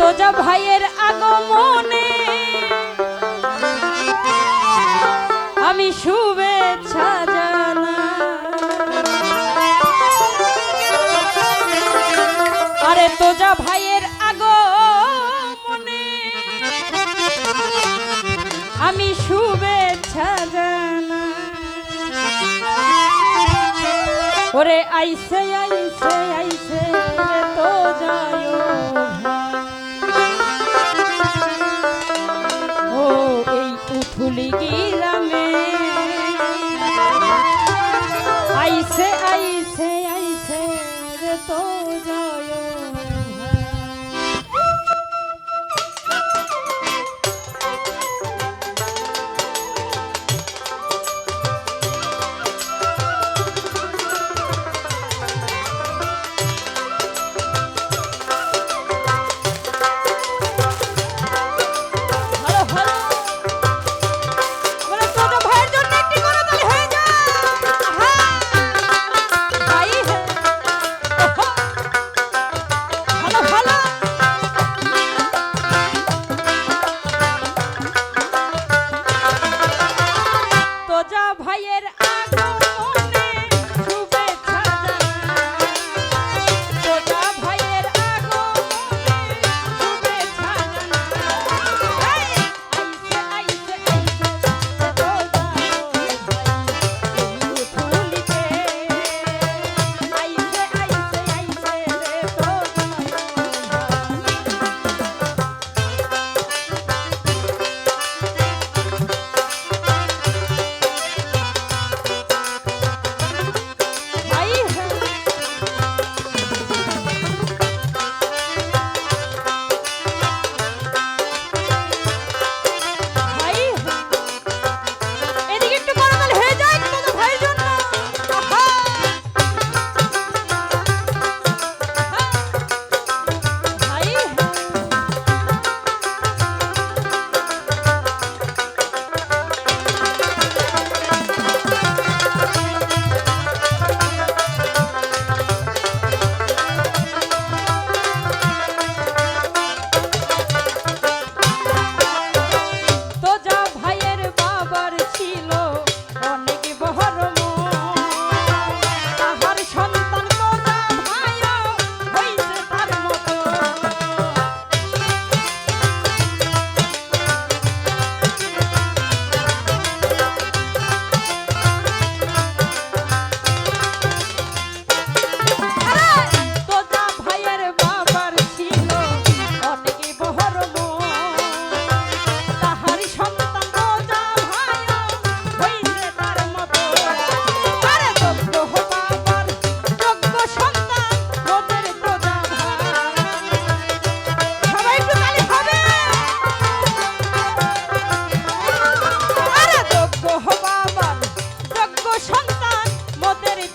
তোজা ভাইয়ের আগমনে। আমি শুভেচ্ছা জানা আরে তোজা ভাইয়ের আগমনে। আমি শুভেচ্ছা জানা ওরে আইসে আইসে আইসে তো যায়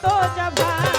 tô de.